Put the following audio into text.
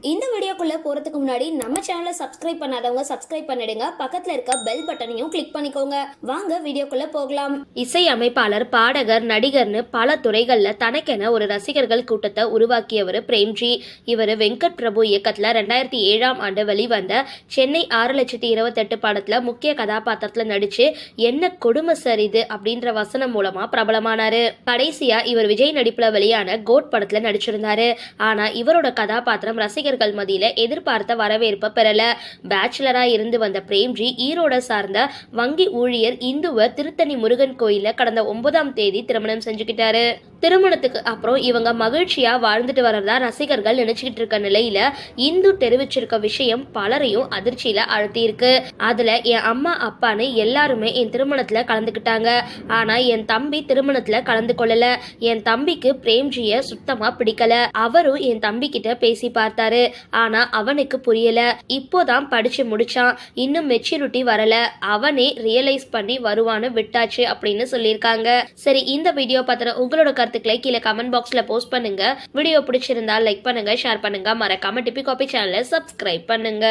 இந்த வீடியோக்குள்ளே போகிறதுக்கு முன்னாடி நம்ம சேனலை சப்ஸ்கிரைப் பண்ணாதவங்க சப்ஸ்கிரைப் பண்ணிடுங்க. பக்கத்தில் இருக்க பெல் பட்டனையும் கிளிக் பண்ணிக்கோங்க. வாங்க வீடியோக்குள்ளே போகலாம். இசை அமைப்பாளர் பாடகர் நடிகர்னு பல துறைகளில் தனக்கென ஒரு ரசிகர்கள் கூட்டத்தை உருவாக்கியவர் பிரேம்ஜி. இவர் வெங்கட் பிரபு இயக்கத்தில் ரெண்டாயிரத்தி ஏழாம் ஆண்டு வெளிவந்த சென்னை ஆறு லட்சத்தி இருபத்தெட்டு படத்தில் முக்கிய கதாபாத்திரத்தில் நடித்து என்ன கொடுமை சார் இது? அப்படின்ற வசனம் மூலமா பிரபலமானார். கடைசியா இவர் விஜய் நடிப்புல வெளியான கோட் படத்தில் நடிச்சிருந்தாரு. ஆனா இவரோட கதாபாத்திரம் ரசிகர்கள் மத்தியில எதிர்பார்த்த வரவேற்பை பெறல. பேச்சுலரா இருந்து வந்த பிரேம்ஜி ஈரோட சார்ந்த வங்கி ஊழியர் இந்துவ திருத்தணி முருகன் கோயில கடந்த ஒன்பதாம் தேதி திருமணம் செஞ்சுக்கிட்டாரு. திருமணத்துக்கு அப்புறம் இவங்க மகிழ்ச்சியா வாழ்ந்துட்டு வர்றதா ரசிகர்கள் நினைச்சுக்கிட்டு இருக்க நிலையில இந்து தெரிவிச்சிருக்க விஷயம் பலரையும் அதிர்ச்சியில அழுத்தியிருக்கு அதுல என் அம்மா அப்பான்னு எல்லாருமே என் திருமணத்துல கலந்துக்கிட்டாங்க. ஆனா என் தம்பி திருமணத்துல கலந்து கொள்ளல. என் தம்பிக்கு பிரேம்ஜிய சுத்தமா பிடிக்கல. அவரும் என் தம்பி கிட்ட பேசி பார்த்தாரு. ஆனா அவனுக்கு புரியல. இப்போதான் படிச்சு முடிச்சான். இன்னும் மெச்சூரிட்டி வரல. அவனே ரியலைஸ் பண்ணி வருவான்னு விட்டாச்சு அப்படின்னு சொல்லியிருக்காங்க. சரி இந்த வீடியோ பத்தின உங்களோட கருத்துக்களை கீழே கமெண்ட் பாக்ஸ்ல போஸ்ட் பண்ணுங்க. வீடியோ பிடிச்சிருந்தா லைக் பண்ணுங்க ஷேர் பண்ணுங்க. மறக்காம டிபி காபி சேனலை சப்ஸ்கிரைப் பண்ணுங்க.